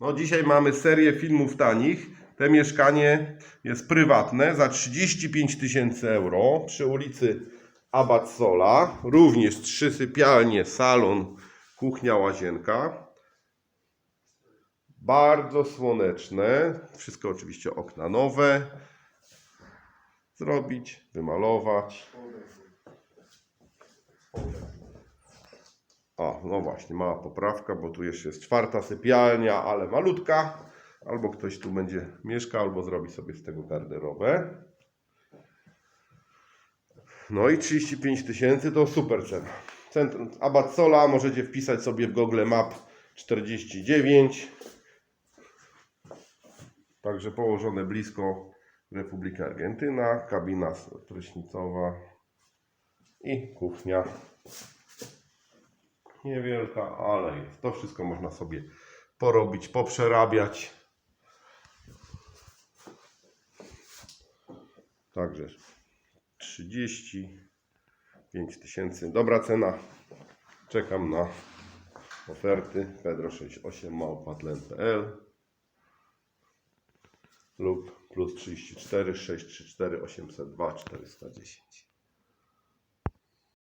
No dzisiaj mamy serię filmów tanich. Te mieszkanie jest prywatne za 35 tysięcy euro przy ulicy Abbatsola. Również trzy sypialnie, salon, kuchnia, łazienka. Bardzo słoneczne. Wszystko oczywiście okna nowe. Zrobić, wymalować. O, no właśnie, mała poprawka, bo tu jeszcze jest czwarta sypialnia, ale malutka. Albo ktoś tu będzie mieszkał, albo zrobi sobie z tego garderobę. No i 35 tysięcy to super cena. Centrum Abbatsola możecie wpisać sobie w Google Map 49. Także położone blisko Republiki Argentyna, kabina prysznicowa i kuchnia niewielka, ale jest. To wszystko można sobie porobić, poprzerabiać. Także 35 tysięcy. Dobra cena. Czekam na oferty pedro68 małpatlen.pl lub plus 34 634 802 410.